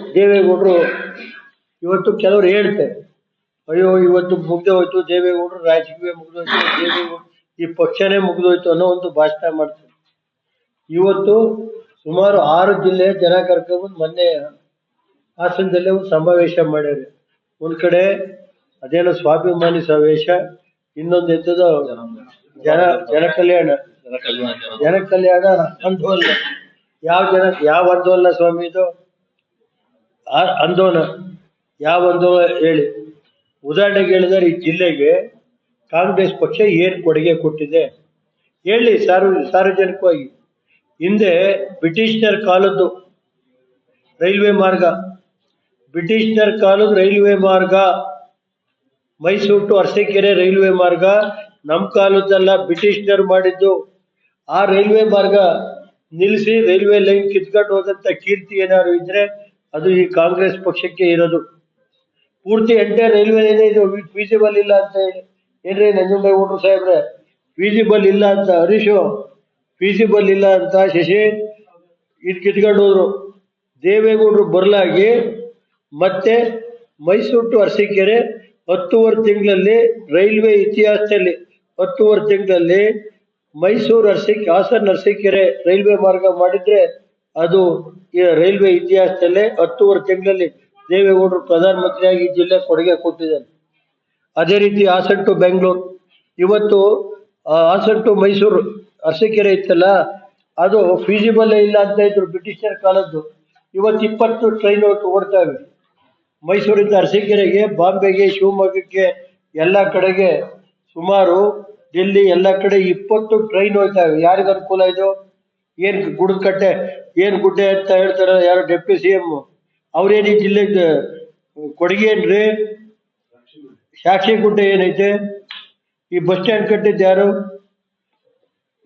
ದೇವೇಗೌಡರು ಇವತ್ತು ಕೆಲವರು ಹೇಳ್ತಾರೆ ಅಯ್ಯೋ ಇವತ್ತು ಮುಗ್ದು ಹೋಯ್ತು ದೇವೇಗೌಡರು ರಾಜಕೀಯ ಮುಗ್ದೋಯ್ತು ದೇವೇಗೌಡ ಈ ಪಕ್ಷನೇ ಮುಗ್ದೋಯ್ತು ಅನ್ನೋ ಒಂದು ಭಾಷಣ ಮಾಡ್ತಾರೆ. ಇವತ್ತು ಸುಮಾರು ಆರು ಜಿಲ್ಲೆ ಜನ ಕರ್ಕೊಂಡ್ಬಂದು ಮೊನ್ನೆ ಹಾಸನದಲ್ಲೇ ಒಂದು ಸಮಾವೇಶ ಮಾಡ್ಯಾರೆ. ಒಂದ್ ಕಡೆ ಅದೇನೋ ಸ್ವಾಭಿಮಾನಿ ಸಮಾವೇಶ ಇನ್ನೊಂದು ಎತ್ತದ ಜನ ಜನ ಕಲ್ಯಾಣ ಜನ ಕಲ್ಯಾಣ. ಆಂದೋಲನ ಯಾವ ಜನ ಯಾವ ಆಂದೋಲನ ಸ್ವಾಮಿ ಇದು? ಆ- ಯಾವ ಆಂದೋಲನ ಹೇಳಿ? ಉದಾಹರಣೆಗೆ ಹೇಳಿದರೆ ಈ ಜಿಲ್ಲೆಗೆ ಕಾಂಗ್ರೆಸ್ ಪಕ್ಷ ಏನು ಕೊಡುಗೆ ಕೊಟ್ಟಿದೆ. ಹೇಳಿ ಸಾರ್ವ, ಸಾರ್ವಜನಿಕವಾಗಿ. ಹಿಂದೆ ಬ್ರಿಟಿಷರ ಕಾಲದ್ದು ರೈಲ್ವೆ ಮಾರ್ಗ. ಬ್ರಿಟಿಷರ ಕಾಲದ ರೈಲ್ವೆ ಮಾರ್ಗ, ಮೈಸೂರು ಟು ಅರಸೀಕೆರೆ ರೈಲ್ವೆ ಮಾರ್ಗ, ನಮ್ಮ ಕಾಲದ್ದಲ್ಲ ಬ್ರಿಟಿಷರು ಮಾಡಿದ್ದು. ಆ ರೈಲ್ವೆ ಮಾರ್ಗ ನಿಲ್ಲಿಸಿ ರೈಲ್ವೆ ಲೈನ್ ಕಿತ್ಕೊಂಡು ಹೋದಂತ ಕೀರ್ತಿ ಏನಾದ್ರು ಇದ್ರೆ ಅದು ಈ ಕಾಂಗ್ರೆಸ್ ಪಕ್ಷಕ್ಕೆ ಇರೋದು. ಪೂರ್ತಿ ಎಂಟೇ ರೈಲ್ವೆ ಏನೇ ಇದು ಫೀಸಿಬಲ್ ಇಲ್ಲ ಅಂತ ಹೇಳಿ. ಏನ್ರಿ ನಂಜುಂಡೇಗೌಡರು ಸಾಹೇಬ್ರೆ? ಫೀಸಿಬಲ್ ಇಲ್ಲ ಅಂತ ಹರೀಶು ಫೀಸಿಬಲ್ ಇಲ್ಲ ಅಂತ ಶಶಿ ಇದು ಕಿತ್ಕೊಂಡು ಹೋದ್ರು. ದೇವೇಗೌಡರು ಬರಲಾಗಿ ಮತ್ತೆ ಮೈಸೂರು ಟು ಅರಸೀಕೆರೆ ಹತ್ತುವರೆ ತಿಂಗಳಲ್ಲಿ ರೈಲ್ವೆ ಇತಿಹಾಸದಲ್ಲಿ ಹತ್ತುವರೆ ತಿಂಗಳಲ್ಲಿ ಮೈಸೂರು ಅರಸೀಕೆ, ಹಾಸನ ಅರಸೀಕೆರೆ ರೈಲ್ವೆ ಮಾರ್ಗ ಮಾಡಿದ್ರೆ ಅದು ರೈಲ್ವೆ ಇತಿಹಾಸದಲ್ಲೇ ಹತ್ತುವರೆ ತಿಂಗಳಲ್ಲಿ ದೇವೇಗೌಡರು ಪ್ರಧಾನಮಂತ್ರಿಯಾಗಿ ಜಿಲ್ಲೆ ಕೊಡುಗೆ ಕೊಟ್ಟಿದ್ದಾರೆ. ಅದೇ ರೀತಿ ಹಾಸನ್ ಟು ಬೆಂಗಳೂರು. ಇವತ್ತು ಹಾಸನ್ ಟು ಮೈಸೂರು ಅರಸಿಕೆರೆ ಇತ್ತಲ್ಲ, ಅದು ಫೀಸಿಬಲ್ ಇಲ್ಲ ಅಂತ ಇದ್ರು ಬ್ರಿಟಿಷರ ಕಾಲದ್ದು. ಇವತ್ತು ಇಪ್ಪತ್ತು ಟ್ರೈನ್ ಓಡ್ತಾ ಇವೆ. ಮೈಸೂರಿಂದ ಅರಸೀಕೆರೆಗೆ, ಬಾಂಬೆಗೆ, ಶಿವಮೊಗ್ಗಕ್ಕೆ, ಎಲ್ಲ ಕಡೆಗೆ ಸುಮಾರು ಡೆಲ್ಲಿ ಎಲ್ಲ ಕಡೆ ಇಪ್ಪತ್ತು ಟ್ರೈನ್ ಹೋಗ್ತಾ ಇವೆ. ಯಾರಿಗ ಅನುಕೂಲ ಇದು? ಏನ್ ಗುಡ್ಡ ಕಟ್ಟೆ ಏನ್ ಗುಡ್ಡೆ ಅಂತ ಹೇಳ್ತಾರೆ ಯಾರು ಡೆಪ್ಟಿ ಸಿ ಎಂ ಅವ್ರೇನ್ ಈ ಜಿಲ್ಲೆಗೆ ಕೊಡುಗೆ ಏನ್ರಿ? ಸಾಕ್ಷಿ ಗುಡ್ಡೆ ಏನೈತೆ? ಈ ಬಸ್ ಸ್ಟ್ಯಾಂಡ್ ಕಟ್ಟಿದ್ದು ಯಾರು?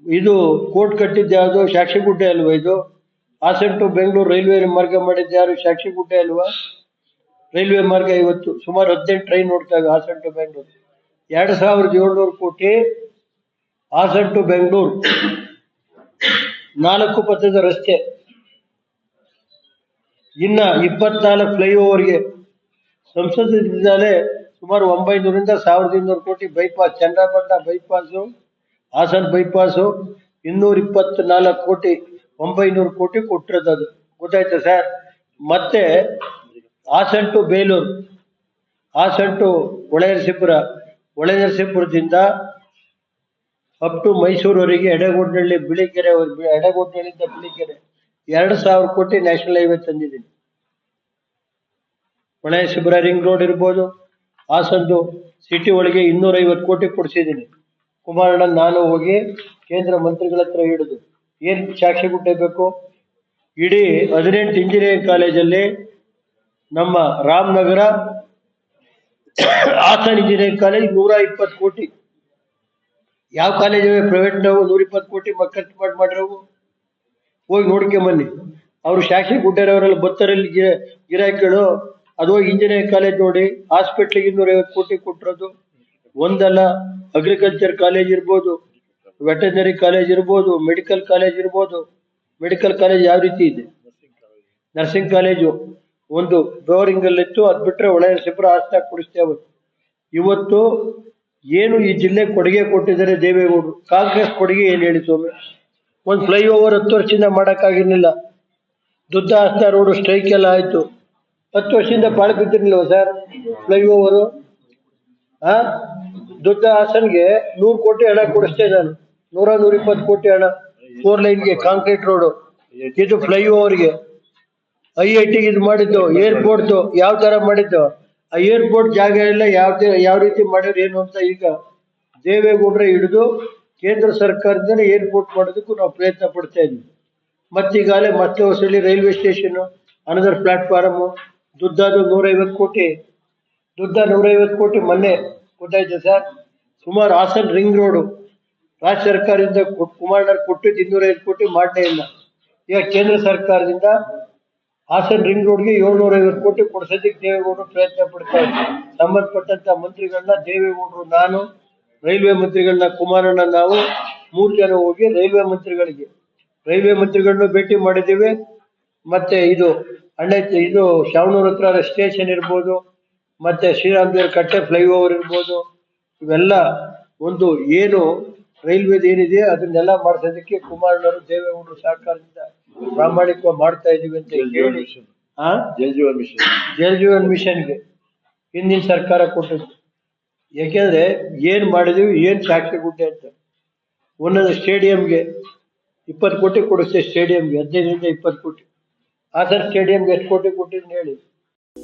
ಇದು ಕೋರ್ಟ್ ಕಟ್ಟಿದ್ದು ಯಾವುದು? ಸಾಕ್ಷಿ ಗುಡ್ಡೆ ಅಲ್ವಾ ಇದು? ಹಾಸನ್ ಟು ಬೆಂಗಳೂರು ರೈಲ್ವೆ ಮಾರ್ಗ ಮಾಡಿದ್ದು ಯಾರು? ಸಾಕ್ಷಿ ಗುಡ್ಡೆ ಅಲ್ವಾ? ರೈಲ್ವೆ ಮಾರ್ಗ ಇವತ್ತು ಸುಮಾರು ಹದಿನೆಂಟು ಟ್ರೈನ್ ನೋಡ್ತಾ ಇವೆ ಹಾಸನ್ ಟು ಬೆಂಗಳೂರು. ಎರಡು ಸಾವಿರದ ಏಳ್ನೂರು ಕೋಟಿ ಹಾಸನ್ ಟು ಬೆಂಗಳೂರು. ನಾಲ್ಕು ಪಥದ ರಸ್ತೆ ಇನ್ನ ಇಪ್ಪತ್ನಾಲ್ಕು ಫ್ಲೈಓವರ್ಗೆ ಸಂಸದಿಂದಲೇ ಸುಮಾರು ಒಂಬೈನೂರಿಂದ ಸಾವಿರದ ಇನ್ನೂರು ಕೋಟಿ bypass Chandrapatta bypass Hassan bypass ಇನ್ನೂರ ಇಪ್ಪತ್ನಾಲ್ಕು ಕೋಟಿ, ಒಂಬೈನೂರು ಕೋಟಿ ಕೊಟ್ಟಿರೋದು ಅದು. ಗೊತ್ತಾಯ್ತಾ ಸರ್? ಮತ್ತೆ ಹಾಸನ್ ಟು ಬೇಲೂರು, ಹಾಸನ್ ಟು ಒಳೆಯರಸೀಪುರ ಹೊಳೆನರಸೀಪುರದಿಂದ ಅಪ್ ಟು ಮೈಸೂರುವರೆಗೆ ಎಡೆಗೋಡ್ನಳ್ಳಿ ಬಿಳಿಕೆರೆ ಎಡೆಗೋಡ್ನಳ್ಳಿಯಿಂದ ಬಿಳಿಕೆರೆ ಎರಡು ಸಾವಿರ ಕೋಟಿ ನ್ಯಾಷನಲ್ ಹೈವೇ ತಂದಿದ್ದೀನಿ. ಹೊಳೆನರಸೀಪುರ ರಿಂಗ್ ರೋಡ್ ಇರ್ಬೋದು, ಹಾಸನದು ಸಿಟಿ ಒಳಗೆ ಇನ್ನೂರೈವತ್ತು ಕೋಟಿ ಕೊಡಿಸಿದ್ದೀನಿ. ಕುಮಾರಣ್ಣ, ನಾನು ಹೋಗಿ ಕೇಂದ್ರ ಮಂತ್ರಿಗಳ ಹತ್ರ ಹಿಡಿದು ಏನ್ ಸಾಕ್ಷಿ ಬೇಕು? ಇಡೀ ಹದಿನೆಂಟು ಇಂಜಿನಿಯರಿಂಗ್ ಕಾಲೇಜಲ್ಲಿ ನಮ್ಮ ರಾಮನಗರ ಹಾಸನ್ ಇಂಜಿನಿಯರಿಂಗ್ ಕಾಲೇಜ್ ನೂರ ಇಪ್ಪತ್ತು ಕೋಟಿ. ಯಾವ ಕಾಲೇಜ್ ಪ್ರೈವೇಟ್ ನಾವು ನೂರ ಇಪ್ಪತ್ತು ಕೋಟಿ ಖರ್ಚು ಮಾಡಿ ಮಾಡಿರೋವು ಹೋಗಿ ನೋಡ್ಕೊಂಬನ್ನಿ ಅವರು ಶಾಶಿ ಗುಡ್ಡರವರೆಲ್ಲ ಬತ್ತರಲ್ಲಿ ಗಿರ ಗಿರಾಕಿಗಳು ಅದು ಹೋಗಿ ಇಂಜಿನಿಯರಿಂಗ್ ಕಾಲೇಜ್ ನೋಡಿ ಹಾಸ್ಪಿಟ್ಲಿಗೆ ಇನ್ನೂರೈವತ್ತು ಕೋಟಿ ಕೊಟ್ಟಿರೋದು. ಒಂದಲ್ಲ ಅಗ್ರಿಕಲ್ಚರ್ ಕಾಲೇಜ್ ಇರ್ಬೋದು ವೆಟರ್ನರಿ ಕಾಲೇಜ್ ಇರ್ಬೋದು ಮೆಡಿಕಲ್ ಕಾಲೇಜ್ ಇರ್ಬೋದು. ಮೆಡಿಕಲ್ ಕಾಲೇಜ್ ಯಾವ ರೀತಿ ಇದೆ? ನರ್ಸಿಂಗ್ ಕಾಲೇಜು ಒಂದು ಬೋರಿಂಗ್ ಅಲ್ಲಿತ್ತು. ಅದ್ ಬಿಟ್ರೆ ಒಳ್ಳೆ ನರಸೀಪುರ ಆಸ್ತಿ ಕೊಡಿಸ್ತೇವೆ ಇವತ್ತು ಏನು ಈ ಜಿಲ್ಲೆ ಕೊಡುಗೆ ಕೊಟ್ಟಿದ್ದಾರೆ ದೇವೇಗೌಡರು? ಕಾಂಗ್ರೆಸ್ ಕೊಡುಗೆ ಏನು ಹೇಳಿ ಸ್ವಾಮಿ? ಒಂದು ಫ್ಲೈಓವರ್ ಹತ್ತು ವರ್ಷದಿಂದ ಮಾಡೋಕ್ಕಾಗಿರಲಿಲ್ಲ. ದುದ್ದ ಹಾಸನ ರೋಡ್ ಸ್ಟ್ರೈಕ್ ಎಲ್ಲ ಆಯಿತು. ಹತ್ತು ವರ್ಷದಿಂದ ಬಾಳ ಬಿದ್ದಿರ್ಲಿಲ್ವ ಸರ್ ಫ್ಲೈಓವರು ಹಾಂ ದುಡ್ಡು ಹಾಸನ್ಗೆ ನೂರು ಕೋಟಿ ಹಣ ಕೊಡಿಸ್ತೇ ನಾನು. ನೂರ ನೂರ ಇಪ್ಪತ್ತು ಕೋಟಿ ಹಣ ಫೋರ್ ಲೈನ್ಗೆ ಕಾಂಕ್ರೀಟ್ ರೋಡು ಇದು ಫ್ಲೈಓವರ್ಗೆ ಐ ಐ ಟಿಗೆ ಇದು ಮಾಡಿದ್ದು ಏರ್ಪೋರ್ಟ್ದು ಯಾವ ಥರ ಮಾಡಿದ್ದು? ಆ ಏರ್ಪೋರ್ಟ್ ಜಾಗ ಎಲ್ಲ ಯಾವ ಯಾವ ರೀತಿ ಮಾಡ್ಯಾರ ಏನು ಅಂತ ಈಗ ದೇವೇಗೌಡರ ಹಿಡಿದು ಕೇಂದ್ರ ಸರ್ಕಾರದಿಂದ ಏರ್ಪೋರ್ಟ್ ಮಾಡೋದಕ್ಕೂ ನಾವು ಪ್ರಯತ್ನ ಪಡ್ತಾ ಇದ್ವಿ. ಮತ್ತೀಗಾಗಲೇ ಮತ್ತೆ Hosahalli railway station another platform ದುಡ್ಡಾದ ನೂರೈವತ್ತು ಕೋಟಿ, ದುಡ್ಡ ನೂರೈವತ್ತು ಕೋಟಿ ಮೊನ್ನೆ ಗೊತ್ತಾಯ್ತು ಸರ್. ಸುಮಾರು ಹಾಸನ್ ರಿಂಗ್ ರೋಡು ರಾಜ್ಯ ಸರ್ಕಾರದಿಂದ ಕುಮಾರಣ್ಣರು ಕೊಟ್ಟಿದ್ದು ಇನ್ನೂರೈವತ್ತು ಕೋಟಿ ಮಾಡಲೇ ಇಲ್ಲ. ಈಗ ಕೇಂದ್ರ ಸರ್ಕಾರದಿಂದ ಹಾಸನ್ ರಿಂಗ್ ರೋಡ್ಗೆ ಏಳ್ನೂರ ಐವತ್ತು ಕೋಟಿ ಕೊಡ್ಸೋದಕ್ಕೆ ದೇವೇಗೌಡರು ಪ್ರಯತ್ನ ಪಡ್ತಾ ಇದ್ದಾರೆ ಸಂಬಂಧಪಟ್ಟಂತ ಮಂತ್ರಿಗಳನ್ನ ದೇವೇಗೌಡರು, ನಾನು, ರೈಲ್ವೆ ಮಂತ್ರಿಗಳನ್ನ ಕುಮಾರಣ್ಣ, ನಾವು ಮೂರು ಜನ ಹೋಗಿ ರೈಲ್ವೆ ಮಂತ್ರಿಗಳಿಗೆ. ರೈಲ್ವೆ ಮಂತ್ರಿಗಳನ್ನು ಭೇಟಿ ಮಾಡಿದ್ದೀವಿ. ಮತ್ತೆ ಇದು ಅಣ್ಣ ಇದು ಶಾವನೂರ್ ಹತ್ರ ಸ್ಟೇಷನ್ ಇರ್ಬೋದು, ಮತ್ತೆ ಶ್ರೀರಾಮ್ ಕಟ್ಟೆ ಕಟ್ಟೆ ಫ್ಲೈಓವರ್ ಇರ್ಬೋದು, ಇವೆಲ್ಲ ಒಂದು ಏನು ರೈಲ್ವೇದ್ ಏನಿದೆ ಅದನ್ನೆಲ್ಲ ಮಾಡ್ಸೋದಕ್ಕೆ ಕುಮಾರಣ್ಣರು, ದೇವೇಗೌಡರು ಸಹಕಾರದಿಂದ ಪ್ರಾಮಾಣಿಕವಾಗಿ ಮಾಡ್ತಾ ಇದೀವಿ ಅಂತ ಹೇಳಿ ಆ? ಜಲ್ ಜೀವನ್ ಮಿಷನ್ ಜಲ್ ಜೀವನ್ ಮಿಷನ್ಗೆ ಹಿಂದಿನ ಸರ್ಕಾರ ಕೊಟ್ಟಿದ್ದು. ಯಾಕೆಂದ್ರೆ ಏನ್ ಮಾಡಿದೀವಿ ಏನ್ ಸಾಕ್ಷಿ ಗುಡ್ಡೆ ಅಂತ. ಒಂದೊಂದು ಸ್ಟೇಡಿಯಂಗೆ ಇಪ್ಪತ್ತು ಕೋಟಿ ಕೊಡಿಸ್ತೇವೆ ಸ್ಟೇಡಿಯಂಗೆ ಹದಿನೈದರಿಂದ ಇಪ್ಪತ್ತು ಕೋಟಿ. ಆ ಥರ ಸ್ಟೇಡಿಯಂಗೆ ಎಷ್ಟು ಕೋಟಿ ಕೊಟ್ಟಿದ್ದೀನಿ ಹೇಳಿ.